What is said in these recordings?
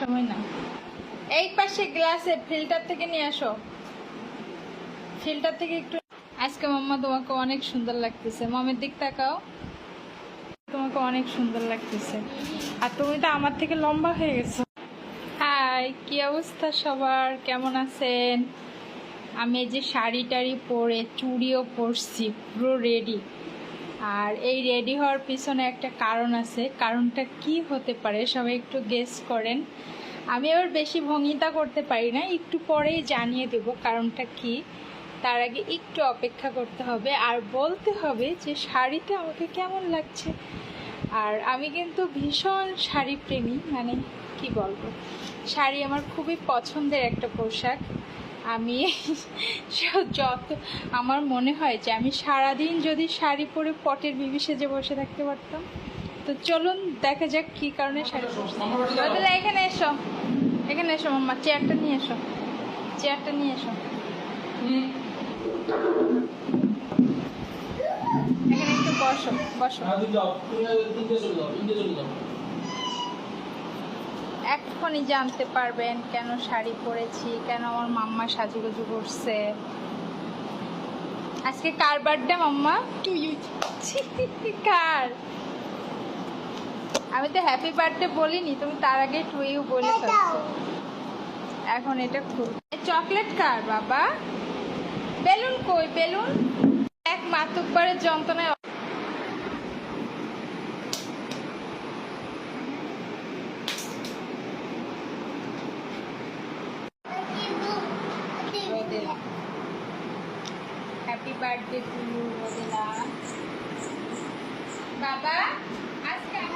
সময় না এই পাশে গ্লাসে ফিল্টার থেকে নিয়ে আসো। ফিল্টার থেকে একটু আজকে মাম্মা তোমাকে অনেক সুন্দর লাগতেছে। মামের দিক তাকাও। তোমাকে অনেক সুন্দর লাগতেছে। আর তুমি তো আমার থেকে লম্বা হয়ে গেছো। হাই কি অবস্থা সবার? কেমন আছেন? আমি যে শাড়ি টাড়ি পরে, চুড়িও পরছি, পুরো রেডি আর এই রেডি হওয়ার পিছনে একটা কারণ আছে। কারণটা কি হতে পারে সবাই একটু গেস করেন। আমি আবার বেশি ভঙ্গিতা করতে পারি না, একটু পরেই জানিয়ে দেব কারণটা কি। তার আগে একটু অপেক্ষা করতে হবে আর বলতে হবে যে শাড়িতে আমাকে কেমন লাগছে। আর আমি কিন্তু ভীষণ শাড়ি প্রেমী মানে কি বলব? শাড়ি আমার খুবই পছন্দের একটা পোশাক। আমি যত, আমার মনে হয় যে আমি সারাদিন যদি শাড়ি পরে পটের বিবি সেজে বসে থাকতে পারতাম। তো চলুন দেখা যাক কি কারণে শাড়ি বদলা এখানে এসো এখানে এসো মাম্মা, চেয়ারটা নিয়ে এসো, চেয়ারটা নিয়ে এসো। এখানে একটু বসো বসো। এখনই জানতে পারবেন কেন শাড়ি পরেছি কেন আমার মাম্মা সাজুগুজু করছে। আজকে কার বার্থডে মাম্মা? টু ইউ কার? আমি তো হ্যাপি বার্থডে বলিনি তুমি তার আগে টু ইউ বলে ফেলছো। এখন এটা খুব চকলেট কার বাবা? বেলুন কই বেলুন? এক মাতুব্বারের যন্ত্রণায় happy birthday to you Rodela বাবা আজকে আমার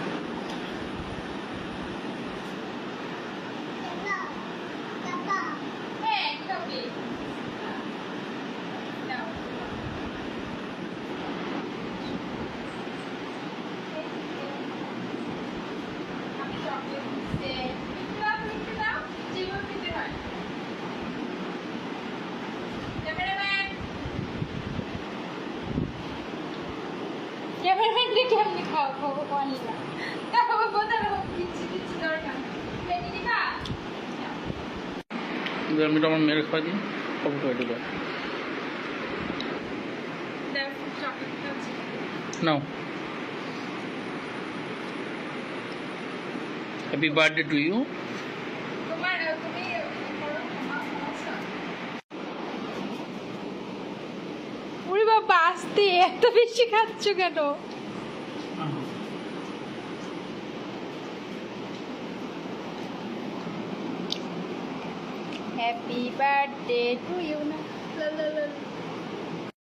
কেমনি খাওয়া খাব পানি না দেখো বোঝানো দিচ্ছি দিচ্ছি দরকার আমি তো আমার মেরে খাওয়া দিই কবে খাওয়া দেবো নাও হ্যাপি বার্থডে টু ইউ করো বাবা আসতে এত বেশি খাচ্ছ কেন happy birthday to you. La la la